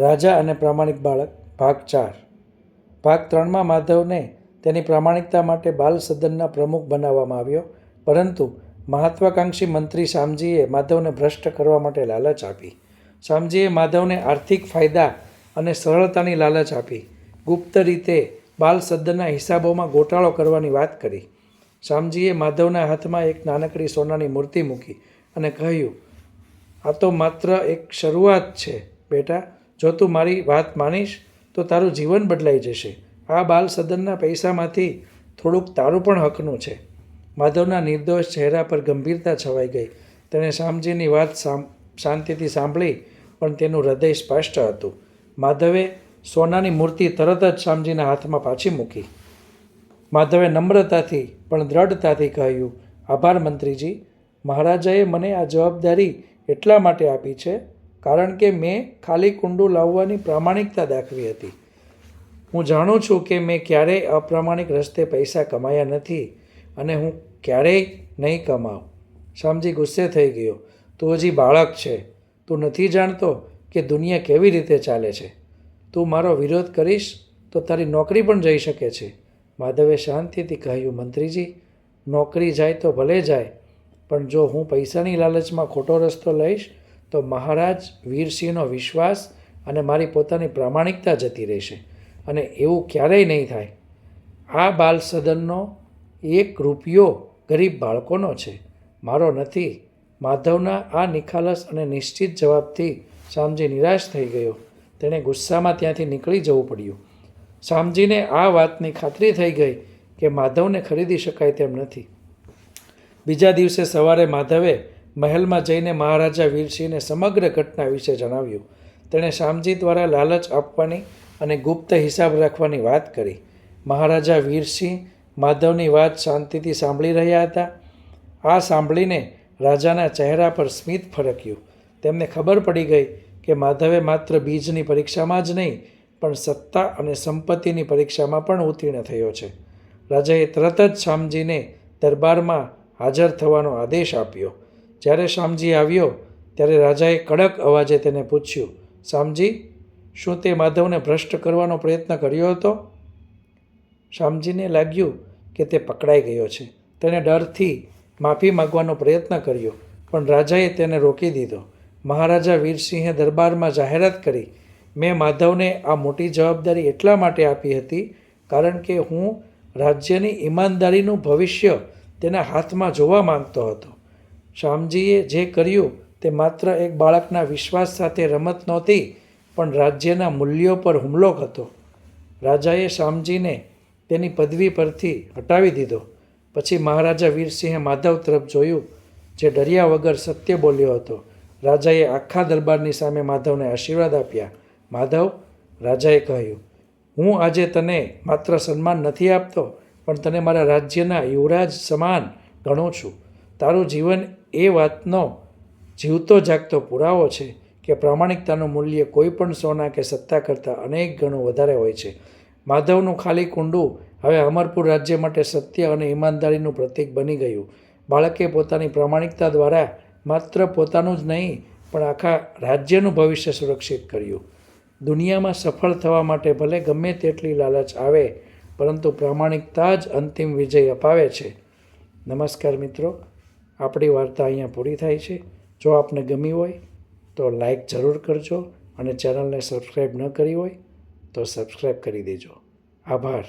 રાજા અને પ્રામાણિક બાળક, ભાગ ચાર. ભાગ ત્રણમાં માધવને તેની પ્રામાણિકતા માટે બાલ સદનના પ્રમુખ બનાવવામાં આવ્યો, પરંતુ મહત્વાકાંક્ષી મંત્રી શામજીએ માધવને ભ્રષ્ટ કરવા માટે લાલચ આપી. શામજીએ માધવને આર્થિક ફાયદા અને સરળતાની લાલચ આપી. ગુપ્ત રીતે બાલ સદનના હિસાબોમાં ગોટાળો કરવાની વાત કરી. શામજીએ માધવના હાથમાં એક નાનકડી સોનાની મૂર્તિ મૂકી અને કહ્યું, આ તો માત્ર એક શરૂઆત છે, બેટા. જો તું મારી વાત માનીશ, તો તારું જીવન બદલાઈ જશે. આ બાલ સદનના પૈસામાંથી થોડુંક તારું પણ હકનું છે. માધવના નિર્દોષ ચહેરા પર ગંભીરતા છવાઈ ગઈ. તેણે શામજીની વાત શાંતિથી સાંભળી, પણ તેનું હૃદય સ્પષ્ટ હતું. માધવે સોનાની મૂર્તિ તરત જ શામજીના હાથમાં પાછી મૂકી. માધવે નમ્રતાથી, પણ દ્રઢતાથી કહ્યું, આભાર મંત્રીજી. મહારાજાએ મને આ જવાબદારી એટલા માટે આપી છે કારણ કે મેં ખાલી કુંડું લાવવાની પ્રામાણિકતા દાખવી હતી. હું જાણું છું કે મેં ક્યારેય અપ્રામાણિક રસ્તે પૈસા કમાયા નથી અને હું ક્યારેય નહીં કમાઉં. શામજી ગુસ્સે થઈ ગયો. તું હજી બાળક છે. તું નથી જાણતો કે દુનિયા કેવી રીતે ચાલે છે. તું મારો વિરોધ કરીશ તો તારી નોકરી પણ જઈ શકે છે. માધવે શાંતિથી કહ્યું, મંત્રીજી, નોકરી જાય તો ભલે જાય, પણ જો હું પૈસાની લાલચમાં ખોટો રસ્તો લઈશ તો મહારાજ વીરસિંહનો વિશ્વાસ અને મારી પોતાની પ્રામાણિકતા જતી રહેશે અને એવું ક્યારેય નહીં થાય. આ બાલ સદનનો એક રૂપિયો ગરીબ બાળકોનો છે. મારો નથી. માધવના આ નિખાલસ અને નિશ્ચિત જવાબથી શામજી નિરાશ થઈ ગયો. તેણે ગુસ્સામાં ત્યાંથી નીકળી જવું પડ્યું. શામજીને આ વાતની ખાતરી થઈ ગઈ કે માધવને ખરીદી શકાય તેમ નથી. બીજા દિવસે સવારે માધવે મહેલમાં જઈને મહારાજા વીરસિંહને સમગ્ર ઘટના વિશે જણાવ્યું. તેણે શામજી દ્વારા લાલચ આપવાની અને ગુપ્ત હિસાબ રાખવાની વાત કરી. મહારાજા વીરસિંહ માધવની વાત શાંતિથી સાંભળી રહ્યા હતા. આ સાંભળીને રાજાના ચહેરા પર સ્મિત ફરક્યું. તેમને ખબર પડી ગઈ કે માધવે માત્ર બીજની પરીક્ષામાં જ નહીં, પણ સત્તા અને સંપત્તિની પરીક્ષામાં પણ ઉત્તીર્ણ થયો છે. રાજાએ તરત જ શામજીને દરબારમાં હાજર થવાનો આદેશ આપ્યો. જ્યારે શામજી આવ્યો, ત્યારે રાજાએ કડક અવાજે તેને પૂછ્યું, શામજી, શું તે માધવને ભ્રષ્ટ કરવાનો પ્રયત્ન કર્યો હતો? શામજીને લાગ્યું કે તે પકડાઈ ગયો છે. તેણે ડરથી માફી માગવાનો પ્રયત્ન કર્યો, પણ રાજાએ તેને રોકી દીધો. મહારાજા વીરસિંહે દરબારમાં જાહેરાત કરી, મેં માધવને આ મોટી જવાબદારી એટલા માટે આપી હતી, કારણ કે હું રાજ્યની ઈમાનદારીનું ભવિષ્ય તેના હાથમાં જોવા માંગતો હતો. શામજીએ જે કર્યું તે માત્ર એક બાળકના વિશ્વાસ સાથે રમત નહોતી, પણ રાજ્યના મૂલ્યો પર હુમલો હતો રાજાએ શામજીને તેની પદવી પરથી હટાવી દીધો. પછી મહારાજા વીરસિંહે માધવ તરફ જોયું, જે ડર્યા વગર સત્ય બોલ્યો હતો. રાજાએ આખા દરબારની સામે માધવને આશીર્વાદ આપ્યા. માધવ, રાજાએ કહ્યું, હું આજે તને માત્ર સન્માન નથી આપતો, પણ તને મારા રાજ્યના યુવરાજ સમાન ગણું છું. તારું જીવન એ વાતનો જીવતો જાગતો પુરાવો છે કે પ્રામાણિકતાનું મૂલ્ય કોઈ પણ સોના કે સત્તા કરતાં અનેક ગણું વધારે હોય છે. માધવનું ખાલી કુંડું હવે અમરપુર રાજ્ય માટે સત્ય અને ઈમાનદારીનું પ્રતીક બની ગયું. બાળકે પોતાની પ્રામાણિકતા દ્વારા માત્ર પોતાનું જ નહીં, પણ આખા રાજ્યનું ભવિષ્ય સુરક્ષિત કર્યું. દુનિયામાં સફળ થવા માટે ભલે ગમે તેટલી લાલચ આવે, પરંતુ પ્રામાણિકતા જ અંતિમ વિજય અપાવે છે. નમસ્કાર મિત્રો. આપણી વાર્તા અહીંયા પૂરી થાય છે. જો આપને ગમી હોય, તો લાઈક જરૂર કરજો અને ચેનલને સબસ્ક્રાઈબ ન કરી હોય, તો સબસ્ક્રાઈબ કરી દેજો. આભાર.